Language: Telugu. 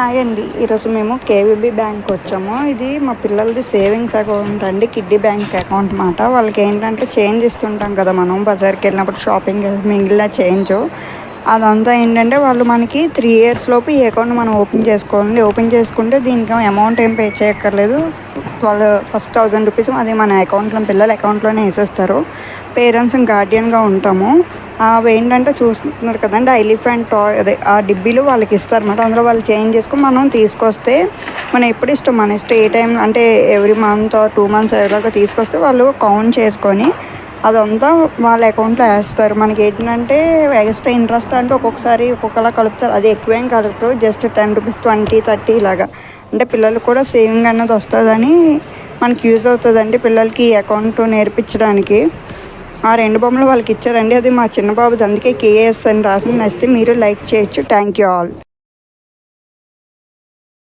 హాయ్ అండి. ఈరోజు మేము కేవీబీ బ్యాంక్ వచ్చాము. ఇది మా పిల్లలది సేవింగ్స్ అకౌంట్ అండి. కిడ్డీ బ్యాంక్ అకౌంట్ మాట వాళ్ళకి ఏంటంటే చేంజ్ ఇస్తుంటాం కదా మనం బజార్కి వెళ్ళినప్పుడు షాపింగ్ మిగిలిన చేంజ్. అదంతా ఏంటంటే వాళ్ళు మనకి త్రీ ఇయర్స్ లోపు ఈ అకౌంట్ మనం ఓపెన్ చేసుకోవాలి ఓపెన్ చేసుకుంటే దీనికి అమౌంట్ ఏం పే చేయక్కర్లేదు. వాళ్ళు ఫస్ట్ థౌజండ్ రూపీస్ అది మన అకౌంట్లో పిల్లల అకౌంట్లోనే వేసేస్తారు. పేరెంట్స్ గార్డియన్గా ఉంటాము. అవి ఏంటంటే చూస్తున్నారు కదండి ఎలిఫెంట్ టాయ్ అదే ఆ డిబ్బీలు వాళ్ళకి ఇస్తారన్నమాట. అందులో వాళ్ళు చేంజ్ చేసుకొని మనం తీసుకొస్తే మనం ఎప్పుడు ఇష్టం మన ఇష్టం ఏ టైం అంటే ఎవ్రీ మంత్ టూ మంత్స్ ఎలాగో తీసుకొస్తే వాళ్ళు కౌంట్ చేసుకొని అదంతా వాళ్ళ అకౌంట్లో వేస్తారు. మనకి ఏంటంటే ఎక్స్ట్రా ఇంట్రెస్ట్ అంటే ఒక్కొక్కసారి ఒక్కొక్కలా కలుపుతారు. అది ఎక్కువేం కలుపుతారు just ten rupees twenty thirty ఇలాగా. అంటే పిల్లలు కూడా సేవింగ్ అన్నది వస్తుందని మనకి యూజ్ అవుతుందండి పిల్లలకి ఈ అకౌంట్ నేర్పించడానికి. ఆ రెండు బొమ్మలు వాళ్ళకి ఇచ్చారండి. అది మా చిన్న బాబుది. అందుకే కేఎస్ అని రాసింది. నచ్చితే మీరు లైక్ చేయొచ్చు. Thank you all